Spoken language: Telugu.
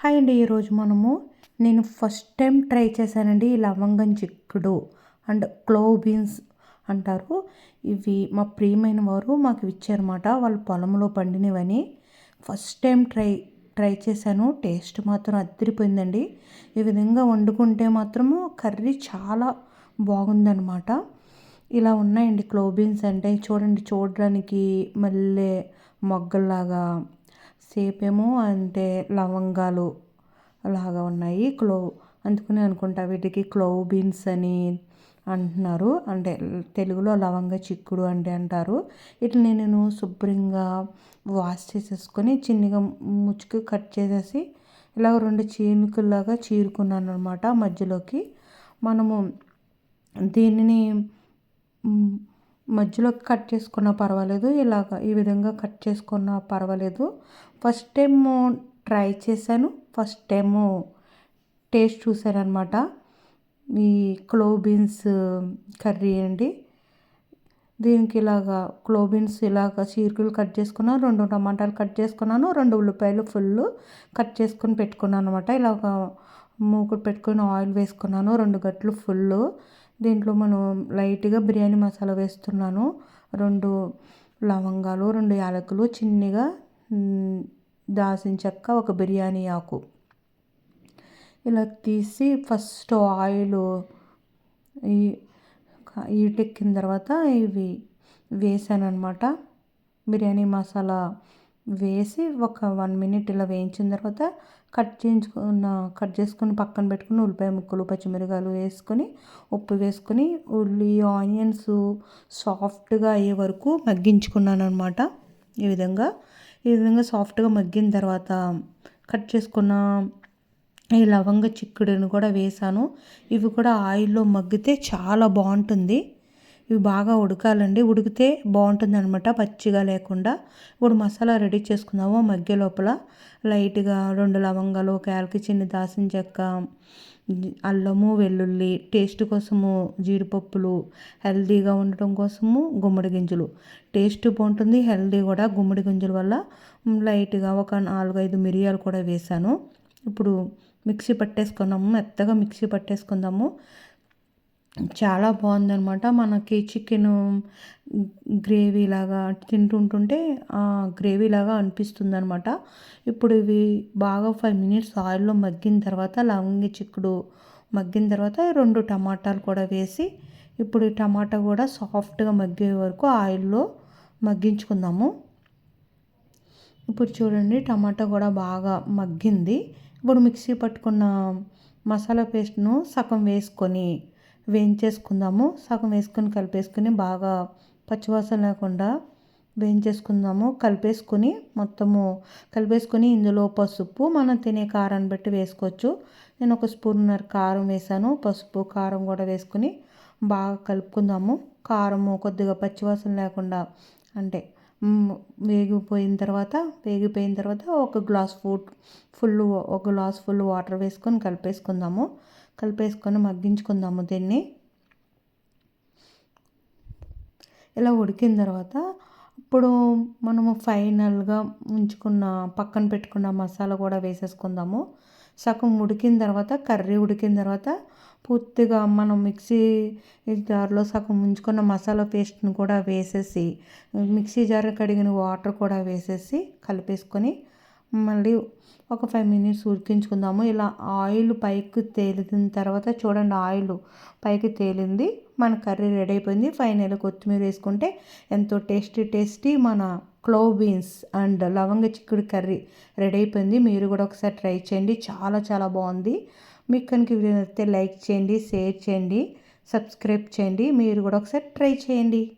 హాయ్ అండి ఈరోజు మనము నేను ఫస్ట్ టైం ట్రై చేశానండి లవంగం చిక్కుడు అండ్ క్లోవ్ బీన్స్ అంటారు. ఇవి మా ప్రియమైన వారు మాకు ఇచ్చారన్నమాట. వాళ్ళు పొలంలో పండినవని. ఫస్ట్ టైం ట్రై ట్రై చేశాను. టేస్ట్ మాత్రం అద్దరిపోయిందండి ఈ విధంగా వండుకుంటే మాత్రము కర్రీ చాలా బాగుందనమాట ఇలా ఉన్నాయండి క్లోవ్ బీన్స్ అంటే. చూడండి చూడడానికి మళ్ళీ మొగ్గల్లాగా సేపేమో అంటే లవంగాలు లాగా ఉన్నాయి. క్లో అందుకని అనుకుంటా వీటికి క్లోవ్ బీన్స్ అని అంటున్నారు. అంటే తెలుగులో లవంగ చిక్కుడు అంటే అంటారు. ఇట్లా నేను శుభ్రంగా వాష్ చేసేసుకొని చిన్నగా ముచ్చుకు కట్ చేసేసి ఇలాగ రెండు చీనుకుల్లాగా చీరుకున్నాను అనమాట మధ్యలోకి. మనము దీనిని మధ్యలోకి కట్ చేసుకున్నా పర్వాలేదు ఇలాగ ఈ విధంగా కట్ చేసుకున్నా పర్వాలేదు. ఫస్ట్ టైం ట్రై చేశాను. ఫస్ట్ టైము టేస్ట్ చూశాను అనమాట ఈ క్లో బీన్స్ కర్రీ అండి. దీనికి ఇలాగా క్లో బీన్స్ ఇలాగ చీరకులు కట్ చేసుకున్నాను రెండు టమాటాలు కట్ చేసుకున్నాను రెండు ఉల్లిపాయలు ఫుల్ కట్ చేసుకుని పెట్టుకున్నాను అనమాట ఇలాగ మూకుడు పెట్టుకుని ఆయిల్ వేసుకున్నాను రెండు గట్లు ఫుల్ దీంట్లో మనం లైట్గా బిర్యానీ మసాలా వేస్తున్నాను. రెండు లవంగాలు రెండు యాలకులు చిన్నగా దాసిన చెక్క ఒక బిర్యానీ ఆకు. ఇలా తీసి ఫస్ట్ ఆయిల్ ఈ ఈటెక్కిన తర్వాత ఇవి వేసాను అనమాట బిర్యానీ మసాలా వేసి ఒక వన్ మినిట్ ఇలా వేయించిన తర్వాత కట్ చేయించుకున్న కట్ చేసుకుని పక్కన పెట్టుకుని ఉల్లిపాయ ముక్కలు పచ్చిమిరకాయలు వేసుకొని ఉప్పు వేసుకొని ఉల్లి ఆనియన్స్ సాఫ్ట్గా అయ్యే వరకు మగ్గించుకున్నాను అనమాట ఈ విధంగా ఈ విధంగా సాఫ్ట్గా మగ్గిన తర్వాత కట్ చేసుకున్న ఈ లవంగ చిక్కుడుని కూడా వేసాను. ఇవి కూడా ఆయిల్లో మగ్గితే చాలా బాగుంటుంది. ఇవి బాగా ఉడకాలండి. ఉడికితే బాగుంటుంది అనమాట పచ్చిగా లేకుండా. ఇప్పుడు మసాలా రెడీ చేసుకుందాము మగ్గే లోపల. లైట్గా రెండు లవంగాలు ఒక యాలకి చిన్న దాసిన చెక్క అల్లము వెల్లుల్లి టేస్ట్ కోసము జీడిపప్పులు హెల్దీగా ఉండటం కోసము గుమ్మడి గింజలు. టేస్ట్ బాగుంటుంది హెల్దీ కూడా గుమ్మడి గింజల వల్ల. లైట్గా ఒక నాలుగైదు మిరియాలు కూడా వేసాను. ఇప్పుడు మిక్సీ పట్టేసుకున్నాము మెత్తగా మిక్సీ పట్టేసుకుందాము. చాలా బాగుందనమాట మనకి చికెన్ గ్రేవీ లాగా తింటుంటుంటే గ్రేవీ లాగా అనిపిస్తుంది అనమాట ఇప్పుడు ఇవి బాగా ఫైవ్ మినిట్స్ ఆయిల్లో మగ్గిన తర్వాత లవంగి చిక్కుడు మగ్గిన తర్వాత రెండు టమాటాలు కూడా వేసి ఇప్పుడు ఈ టమాటా కూడా సాఫ్ట్గా మగ్గే వరకు ఆయిల్లో మగ్గించుకుందాము. ఇప్పుడు చూడండి టమాటా కూడా బాగా మగ్గింది. ఇప్పుడు మిక్సీ పట్టుకున్న మసాలా పేస్ట్ను సగం వేసుకొని వేయించేసుకుందాము. సగం వేసుకొని కలిపేసుకుని బాగా పచ్చివాసన లేకుండా వేయించేసుకుందాము. కలిపేసుకొని మొత్తము కలిపేసుకొని ఇందులో పసుపు మనం తినే కారాన్ని బట్టి వేసుకోవచ్చు. నేను ఒక స్పూన్నర కారం వేసాను. పసుపు కారం కూడా వేసుకొని బాగా కలుపుకుందాము. కారము కొద్దిగా పచ్చివాసన లేకుండా అంటే వేగిపోయిన తర్వాత వేగిపోయిన తర్వాత ఒక గ్లాస్ ఫుడ్ ఫుల్ ఒక గ్లాస్ ఫుల్ వాటర్ వేసుకొని కలిపేసుకుందాము. కలిపేసుకొని మగ్గించుకుందాము దీన్ని. ఇలా ఉడికిన తర్వాత ఇప్పుడు మనము ఫైనల్గా ఉంచుకున్న పక్కన పెట్టుకున్న మసాలా కూడా వేసేసుకుందాము. సగం ఉడికిన తర్వాత కర్రీ ఉడికిన తర్వాత పూర్తిగా మనం మిక్సీ జార్లో సగం ఉంచుకున్న మసాలా పేస్ట్ని కూడా వేసేసి మిక్సీ జార్ కడిగిన వాటర్ కూడా వేసేసి కలిపేసుకొని మళ్ళీ ఒక ఫైవ్ మినిట్స్ ఉడికించుకుందాము. ఇలా ఆయిల్ పైకి తేలిన తర్వాత చూడండి ఆయిల్ పైకి తేలింది. మన కర్రీ రెడీ అయిపోయింది. ఫైనల్ కొత్తిమీర వేసుకుంటే ఎంతో టేస్టీ టేస్టీ మన క్లోవ్ బీన్స్ అండ్ లవంగ చిక్కుడు కర్రీ రెడీ అయిపోయింది. మీరు కూడా ఒకసారి ట్రై చేయండి. చాలా చాలా బాగుంది. మీకు కనుక వీడియో నచ్చితే లైక్ చేయండి షేర్ చేయండి సబ్స్క్రైబ్ చేయండి. మీరు కూడా ఒకసారి ట్రై చేయండి.